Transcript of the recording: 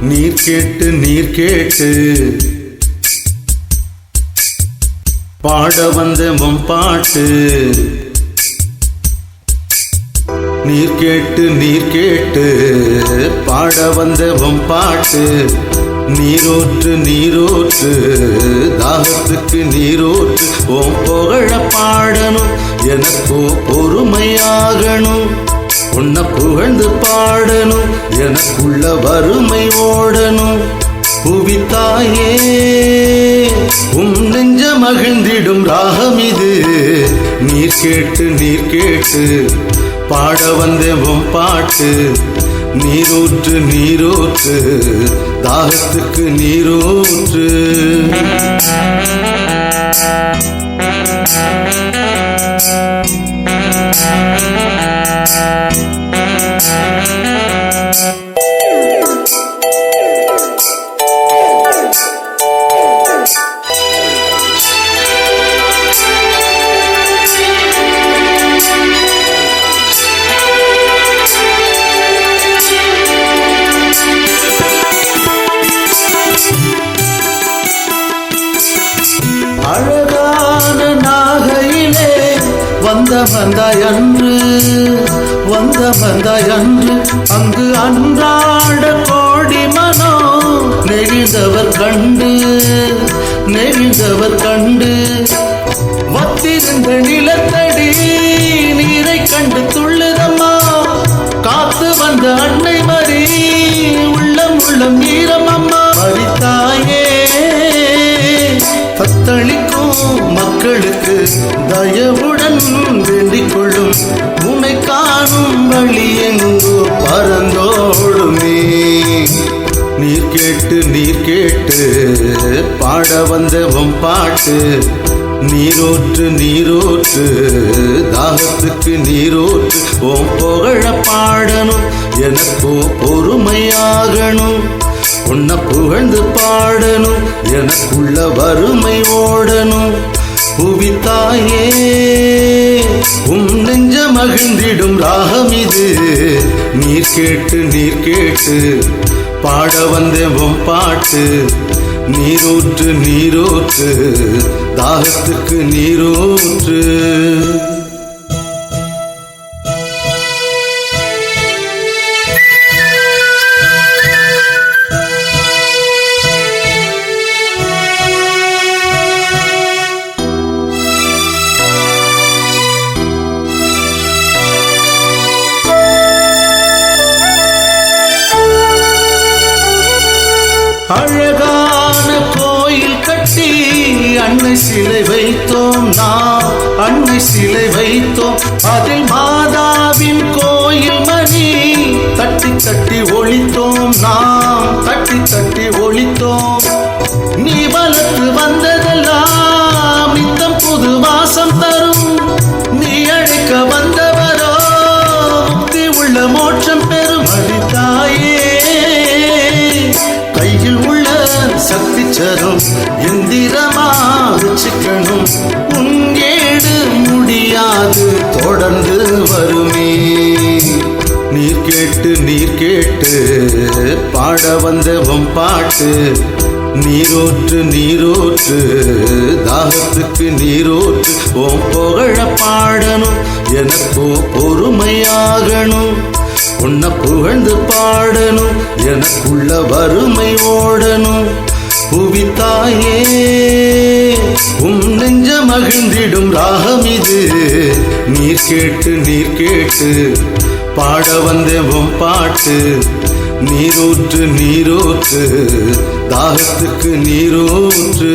நீர் கேட்டு நீர் கேட்டு பாட வந்த பாட்டு. நீர் கேட்டு நீர் கேட்டு பாட வந்த பாட்டு. நீரோற்று நீரோற்று தாகத்துக்கு நீரோற்று. ஓம் புகழ பாடணும் எனக்கோ பொறுமையாகணும். உன்னை புகழ்ந்து பாடணும் எனக்குள்ள வறுமை ஓடணும். புவித்தாயே உம் நெஞ்ச மகிழ்ந்திடும் ராகம் இது. நீர் கேட்டு நீர் கேட்டு பாட வந்தேவும் பாட்டு நீரூற்று நீரூற்று தாகத்துக்கு நீரூற்று. வந்தாயன்று வந்த வந்தாயன்று அங்கு அன்றாட கோடி மனோ நெறிந்தவர் கண்டு நெறிந்தவர் கண்டு. வத்திருந்த நிலத்தடி நீரை கண்டு துள்ளுதம்மா காத்து வந்த அன்னை மறி உள்ளம் உள்ளம் ஈரம் தயவுடன் வேண்டிக் கொள்ளும் உன்னை காணும் வழி எங்கோ பறந்தோடுமே. நீர் கேட்டு நீர் கேட்டு பாட வந்தவம் பாட்டு. நீரோற்று நீரோற்று தாகத்துக்கு நீரோற்று. ஓம் புகழ பாடணும் எனக்கோ பொறுமையாகணும். உன்னை புகழ்ந்து பாடணும் எனக்குள்ள வறுமை ஓடணும். புவித்தாயே உம் நெஞ்ச மகிழ்ந்திடும் ராகம் இது. நீர் கேட்டு நீர் கேட்டு பாட வந்தேன் பாட்டு. நீரூற்று நீரூற்று தாகத்துக்கு நீரூற்று. அன்னை சிலை வைத்தோம் நாம் அன்னை சிலை வைத்தோம். அதில் மாதாவின் வருமே நீர் கேட்டு நீர் கேட்டு பாட வந்த உன் பாட்டு. நீரோற்று நீரோற்று தாகத்துக்கு நீரோற்று. ஓம் புகழ பாடணும் எனக்கோ பொறுமையாகணும். உன்னை புகழ்ந்து பாடணும் எனக்குள்ள வறுமை ஓடணும். புவித்தாயே உன் நெஞ்ச மகிழ்ந்திடும் ராகம் இது. நீர் கேட்டு நீர் கேட்டு பாட வந்தேன் பாட்டு. நீரூற்று நீரூற்று தாகத்துக்கு நீரூற்று.